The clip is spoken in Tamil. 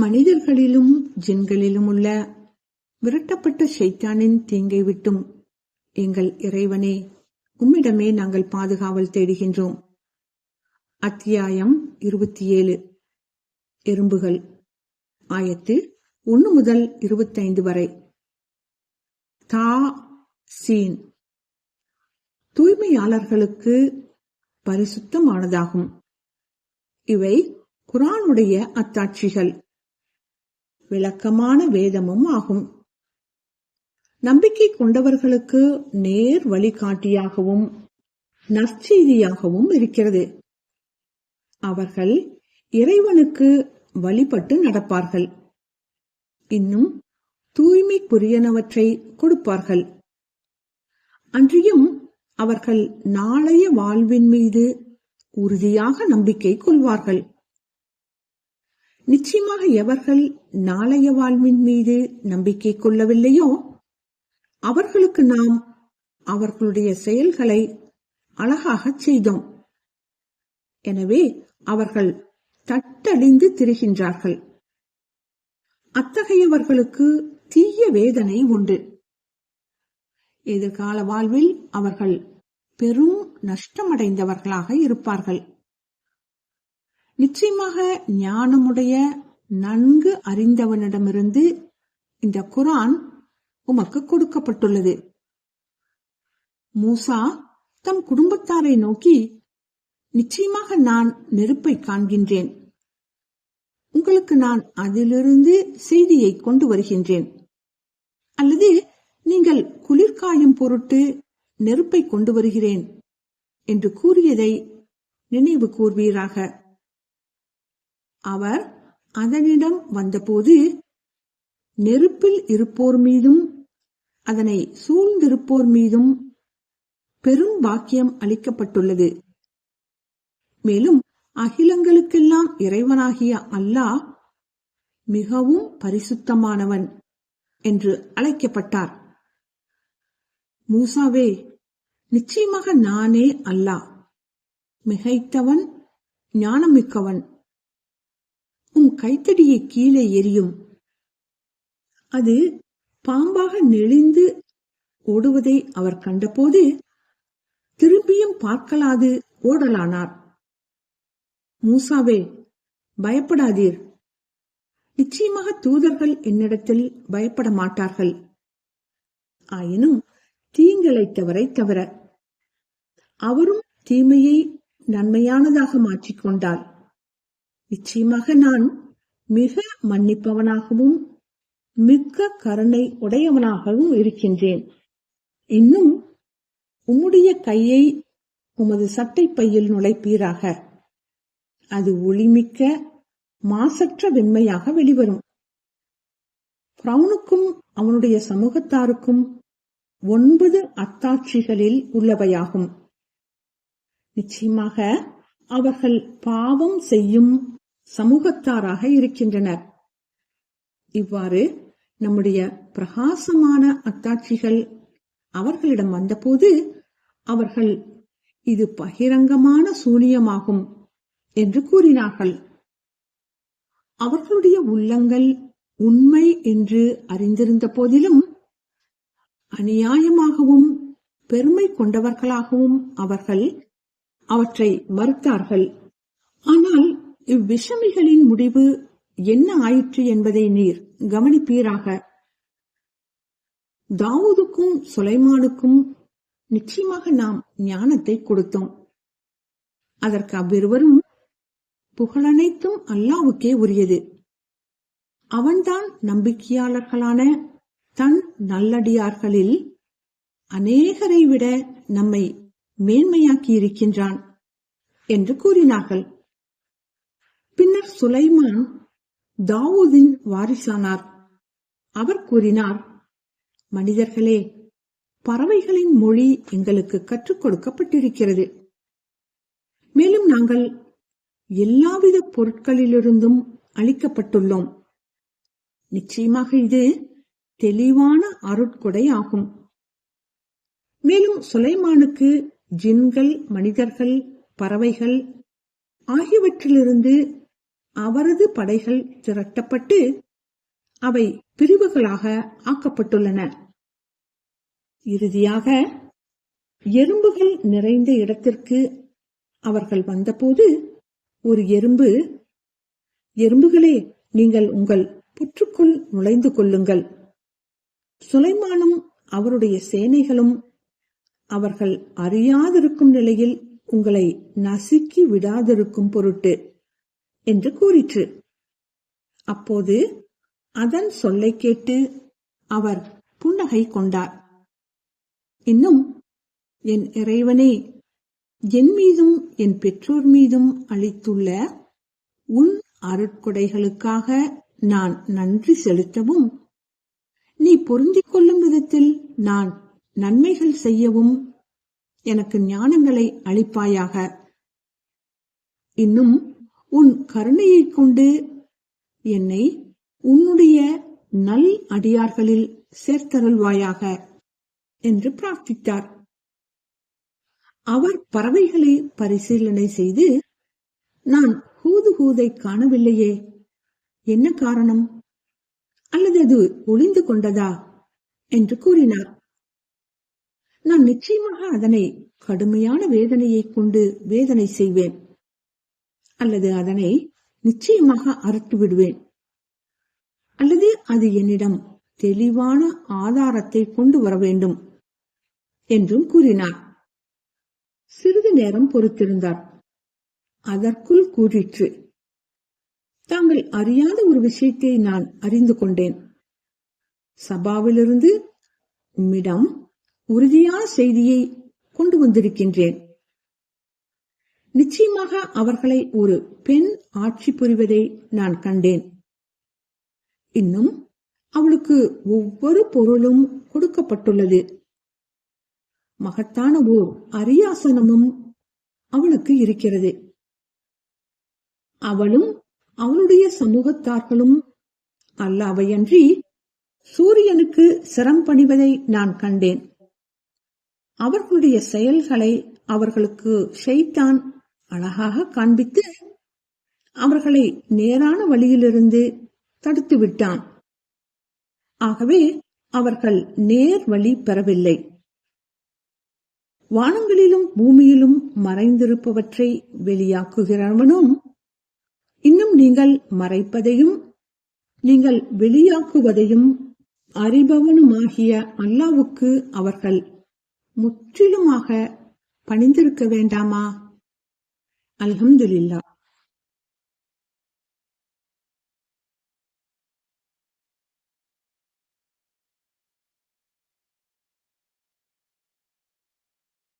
மனிதர்களிலும் ஜின்களிலும் உள்ள விரட்டப்பட்ட ஷைத்தானின் தீங்கை விட்டும் எங்கள் இறைவனே உம்மிடமே நாங்கள் பாதுகாவல் தேடுகின்றோம். அத்தியாயம் இருபத்தி ஏழு எறும்புகள். ஆயத்து ஒன்று முதல் இருபத்தைந்து வரை. தா சீன். தூய்மையாளர்களுக்கு பரிசுத்தமானதாகும். இவை குரானுடைய அத்தாட்சிகள். விளக்கமான வேதமும் ஆகும். நம்பிக்கை கொண்டவர்களுக்கு நேர் வழிகாட்டியாகவும் நற்செய்தியாகவும் இருக்கிறது. அவர்கள் இறைவனுக்கு வழிபட்டு நடப்பார்கள். இன்னும் தூய்மைக்குரியனவற்றை கொடுப்பார்கள். அன்றியும் அவர்கள் நாளைய வாழ்வின் மீது உறுதியாக நம்பிக்கை கொள்வார்கள். நிச்சயமாக எவர்கள் நாளைய வாழ்வின் மீது நம்பிக்கை கொள்ளவில்லையோ அவர்களுக்கு நாம் அவர்களுடைய செயல்களை அழகாகச் செய்தோம். எனவே அவர்கள் தட்டழிந்து திரிகின்றார்கள். அத்தகையவர்களுக்கு தீய வேதனை உண்டு. எதிர்கால வாழ்வில் அவர்கள் பெரும் நஷ்டமடைந்தவர்களாக இருப்பார்கள். நிச்சயமாக ஞானமுடைய நன்கு அறிந்தவனிடமிருந்து இந்த குரான் உமக்கு கொடுக்கப்பட்டுள்ளது. மூசா தம் குடும்பத்தாரை நோக்கி நிச்சயமாக நான் நெருப்பை காண்கின்றேன். உங்களுக்கு நான் அதிலிருந்து செய்தியை கொண்டு வருகின்றேன். அல்லது நீங்கள் குளிர்காயும் பொருட்டு நெருப்பை கொண்டு வருகிறேன் என்று கூறியதை நினைவு கூர்வீராக. அவர் அதனிடம் வந்தபோது நெருப்பில் இருப்போர் மீதும் அதனை சூழ்ந்திருப்போர் மீதும் பெரும் பாக்கியம் அளிக்கப்பட்டுள்ளது. மேலும் அகிலங்களுக்கெல்லாம் இறைவனாகிய அல்லாஹ் மிகவும் பரிசுத்தமானவன் என்று அழைக்கப்பட்டார். மூசாவே நிச்சயமாக நானே அல்லாஹ் மிகைத்தவன் ஞானமிக்கவன். உன் கைத்தடியை கீழே எரியும் அது பாம்பாக நெளிந்து ஓடுவதை அவர் கண்டபோது திரும்பியும் பார்க்கலாது ஓடலானார். மூசாவே பயப்படாதீர். நிச்சயமாக தூதர்கள் என்னிடத்தில் பயப்பட மாட்டார்கள். ஆயினும் தீங்கிழைத்தவரை தவிர அவரும் தீமையை நன்மையானதாக மாற்றிக்கொண்டார் நிச்சயமாக நான் மிக மன்னிப்பவனாகவும் மிக்க கருணை உடையவனாகவும் இருக்கின்றேன். இன்னும் உம்முடைய கையை உமது சட்டை பையில் நுழைப்பீராக. அது ஒளிமிக்க மாசற்ற வெண்மையாக வெளிவரும். பிரவுனுக்கும் அவனுடைய சமூகத்தாருக்கும் ஒன்பது அத்தாட்சிகளில் உள்ளவையாகும். நிச்சயமாக அவர்கள் பாவம் செய்யும் சமூகத்தாராக இருக்கின்றனர். இவ்வாறு நம்முடைய பிரகாசமான அத்தாட்சிகள் அவர்களிடம் வந்தபோது அவர்கள் இது பகிரங்கமான சூனியமாகும் என்று கூறினார்கள். அவர்களுடைய உள்ளங்கள் உண்மை என்று அறிந்திருந்த போதிலும் அநியாயமாகவும் பெருமை கொண்டவர்களாகவும் அவர்கள் அவற்றை மறுத்தார்கள். ஆனால் இவ்விஷமிகளின் முடிவு என்ன ஆயிற்று என்பதை நீர் கவனிப்பீராக. தாவூதுக்கும் சுலைமானுக்கும் நிச்சயமாக நாம் ஞானத்தை கொடுத்தோம். அதற்கு அவ்விருவரும் புகழனைத்தும் அல்லாவுக்கே உரியது. அவன்தான் நம்பிக்கையாளர்களான தன் நல்லடியார்களில் அநேகரை விட நம்மை மேன்மையாக்கி இருக்கின்றான் என்று கூறினார்கள். பின்னர் சுலைமான் தாவூதின் வாரிசானார். அவர் கூறினார் மனிதர்களே பறவைகளின் மொழி எங்களுக்கு கற்றுக் கொடுக்கப்பட்டிருக்கிறது. மேலும் நாங்கள் எல்லாவித பொருட்களிலிருந்தும் அளிக்கப்பட்டுள்ளோம். நிச்சயமாக இது தெளிவான அருட்கொடை ஆகும் மேலும் சுலைமானுக்கு ஜின்கள் மனிதர்கள் பறவைகள் ஆகியவற்றிலிருந்து அவரது படைகள் திரட்டப்பட்டு அவை பிரிவுகளாக ஆக்கப்பட்டுள்ளன. இறுதியாக எறும்புகள் நிறைந்த இடத்திற்கு அவர்கள் வந்தபோது ஒரு எறும்பு எறும்புகளே நீங்கள் உங்கள் புற்றுக்குள் நுழைந்து கொள்ளுங்கள். சுலைமானும் அவருடைய சேனைகளும் அவர்கள் அறியாதிருக்கும் நிலையில் உங்களை நசுக்கி விடாதிருக்கும் பொருட்டு என்று கூறிற்று. அப்போது அதன் சொல்லை கேட்டு அவர் புன்னகை கொண்டார். இன்னும் என் இறைவனே என் மீதும் என் பெற்றோர் மீதும் அளித்துள்ள உன் அருட்கொடைகளுக்காக நான் நன்றி செலுத்தவும் நீ பொருந்திக் கொள்ளும் விதத்தில் நான் நன்மைகள் செய்யவும் எனக்கு ஞானங்களை அளிப்பாயாக. இன்னும் உன் கருணையைக் கொண்டு என்னை உன்னுடைய நல் அடியார்களில் சேர்த்தருள்வாயாக என்று பிரார்த்தித்தார். அவர் பறவைகளை பரிசீலனை செய்து நான் ஹூது ஹூதை காணவில்லையே என்ன காரணம்? அல்லது அது ஒளிந்து கொண்டதா? என்று கூறினார். நான் நிச்சயமாக அதனை கடுமையான வேதனையைக் கொண்டு வேதனை செய்வேன். அல்லது அதனை நிச்சயமாக அறுத்து விடுவேன். அல்லது அது என்னிடம் தெளிவான ஆதாரத்தை கொண்டு வர வேண்டும் என்றும் கூறினார். சிறிது நேரம் பொறுத்திருந்தார். அதற்குள் கூறிற்று தாங்கள் அறியாத ஒரு விஷயத்தை நான் அறிந்து கொண்டேன். சபாவிலிருந்து உம்மிடம் உறுதியான செய்தியை கொண்டு வந்திருக்கின்றேன். நிச்சயமாக அவர்களை ஒரு பெண் ஆட்சி புரிவதை நான் கண்டேன். இன்னும் அவளுக்கு ஒவ்வொரு பொருளும் கொடுக்கப்பட்டுள்ளது. மகத்தான ஓர் அரியாசனமும் அவளுக்கு இருக்கிறது. அவளும் அவளுடைய சமூகத்தார்களும் அல்லாவையன்றி சூரியனுக்கு சிரம் பணிவதை நான் கண்டேன். அவர்களுடைய செயல்களை அவர்களுக்கு ஷைத்தான் அழகாக காண்பித்து அவர்களை நேரான வழியிலிருந்து தடுத்து விட்டான். ஆகவே அவர்கள் நேர் வழி பெறவில்லை. வானங்களிலும் பூமியிலும் மறைந்திருப்பவற்றை வெளியாக்குகிறவனும் இன்னும் நீங்கள் மறைப்பதையும் நீங்கள் வெளியாக்குவதையும் அறிபவனுமாகிய அல்லாவுக்கு அவர்கள் முற்றிலுமாக பணிந்திருக்க வேண்டாமா? الحمد لله.